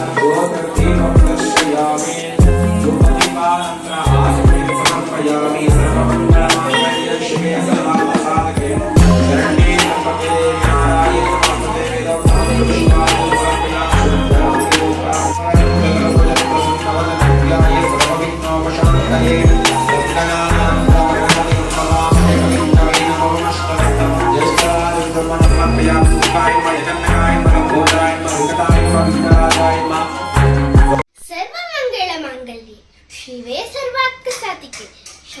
Whoa.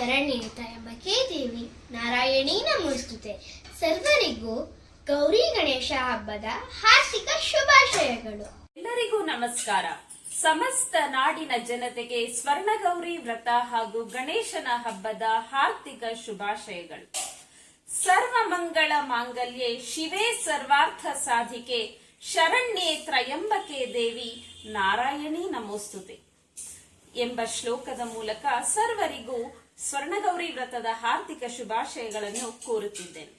ಶರಣ್ಯೆ ಎಂಬ ದೇವಿ ನಾರಾಯಣಿ ನಮೋಸ್ತುತೆ. ಸರ್ವರಿಗೂ ಗೌರಿ ಗಣೇಶ ಹಬ್ಬದ ಹಾರ್ದಿಕ ಶುಭಾಶಯಗಳು. ಎಲ್ಲರಿಗೂ ನಮಸ್ಕಾರ. ಸಮಸ್ತ ನಾಡಿನ ಜನತೆಗೆ ಸ್ವರ್ಣಗೌರಿ ವ್ರತ ಹಾಗೂ ಗಣೇಶನ ಹಬ್ಬದ ಹಾರ್ದಿಕ ಶುಭಾಶಯಗಳು. ಸರ್ವ ಮಂಗಳ ಮಾಂಗಲ್ಯ ಶಿವೇ ಸರ್ವಾರ್ಥ ಸಾಧಿಕೆ ಶರಣ್ಯೇ ತ್ರಯಂಬಕೆ ದೇವಿ ನಾರಾಯಣಿ ನಮೋಸ್ತುತೆ. ಎಂಬ ಶ್ಲೋಕದ ಮೂಲಕ ಸರ್ವರಿಗೂ ಸ್ವರ್ಣಗೌರಿ ವ್ರತದ ಹಾರ್ದಿಕ ಶುಭಾಶಯಗಳನ್ನು ಕೋರುತ್ತಿದ್ದೇನೆ.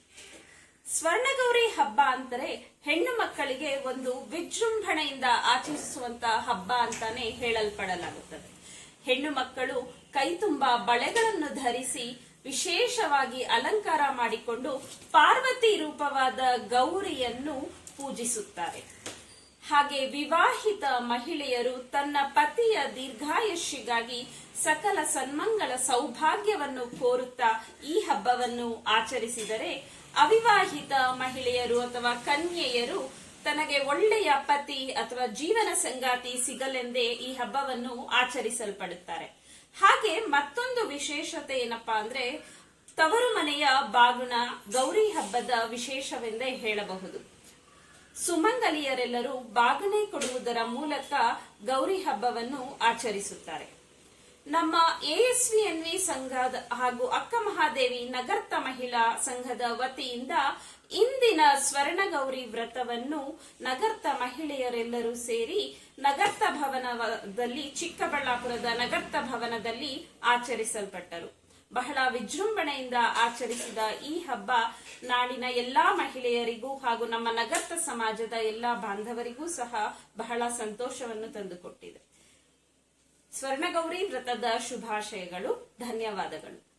ಸ್ವರ್ಣಗೌರಿ ಹಬ್ಬ ಅಂದರೆ ಹೆಣ್ಣು ಮಕ್ಕಳಿಗೆ ಒಂದು ವಿಜೃಂಭಣೆಯಿಂದ ಆಚರಿಸುವಂತಹ ಹಬ್ಬ ಅಂತಾನೆ ಹೇಳಲ್ಪಡಲಾಗುತ್ತದೆ. ಹೆಣ್ಣು ಮಕ್ಕಳು ಕೈ ತುಂಬಾ ಬಳೆಗಳನ್ನು ಧರಿಸಿ ವಿಶೇಷವಾಗಿ ಅಲಂಕಾರ ಮಾಡಿಕೊಂಡು ಪಾರ್ವತಿ ರೂಪವಾದ ಗೌರಿಯನ್ನು ಪೂಜಿಸುತ್ತಾರೆ. ಹಾಗೆ ವಿವಾಹಿತ ಮಹಿಳೆಯರು ತನ್ನ ಪತಿಯ ದೀರ್ಘಾಯುಷಿಗಾಗಿ ಸಕಲ ಸನ್ಮಂಗಳ ಸೌಭಾಗ್ಯವನ್ನು ಕೋರುತ್ತಾ ಈ ಹಬ್ಬವನ್ನು ಆಚರಿಸಿದರೆ ಅವಿವಾಹಿತ ಮಹಿಳೆಯರು ಅಥವಾ ಕನ್ಯೆಯರು ತನಗೆ ಒಳ್ಳೆಯ ಪತಿ ಅಥವಾ ಜೀವನ ಸಂಗಾತಿ ಸಿಗಲೆಂದೇ ಈ ಹಬ್ಬವನ್ನು ಆಚರಿಸಲ್ಪಡುತ್ತಾರೆ. ಹಾಗೆ ಮತ್ತೊಂದು ವಿಶೇಷತೆ ಏನಪ್ಪಾ ಅಂದ್ರೆ ತವರು ಮನೆಯ ಬಾಗುಣ ಗೌರಿ ಹಬ್ಬದ ವಿಶೇಷವೆಂದೇ ಹೇಳಬಹುದು. ಸುಮಂಗಲಿಯರೆಲ್ಲರೂ ಬಾಗಣೆ ಕೊಡುವುದರ ಮೂಲಕ ಗೌರಿ ಹಬ್ಬವನ್ನು ಆಚರಿಸುತ್ತಾರೆ. ನಮ್ಮ ಎಎಸ್ವಿಎನ್ವಿ ಸಂಘದ ಹಾಗೂ ಅಕ್ಕ ಮಹಾದೇವಿ ನಗರ್ತ ಮಹಿಳಾ ಸಂಘದ ವತಿಯಿಂದ ಇಂದಿನ ಸ್ವರ್ಣಗೌರಿ ವ್ರತವನ್ನು ನಗರ್ತ ಮಹಿಳೆಯರೆಲ್ಲರೂ ಸೇರಿ ನಗರ್ತ ಭವನದಲ್ಲಿ ಚಿಕ್ಕಬಳ್ಳಾಪುರದ ನಗರ್ತ ಭವನದಲ್ಲಿ ಆಚರಿಸಲ್ಪಟ್ಟರು. ಬಹಳ ವಿಜೃಂಭಣೆಯಿಂದ ಆಚರಿಸಿದ ಈ ಹಬ್ಬ ನಾಡಿನ ಎಲ್ಲಾ ಮಹಿಳೆಯರಿಗೂ ಹಾಗೂ ನಮ್ಮ ನಗರ್ತ ಸಮಾಜದ ಎಲ್ಲಾ ಬಾಂಧವರಿಗೂ ಸಹ ಬಹಳ ಸಂತೋಷವನ್ನು ತಂದುಕೊಟ್ಟಿದೆ. ಸ್ವರ್ಣಗೌರಿ ವ್ರತದ ಶುಭಾಶಯಗಳು. ಧನ್ಯವಾದಗಳು.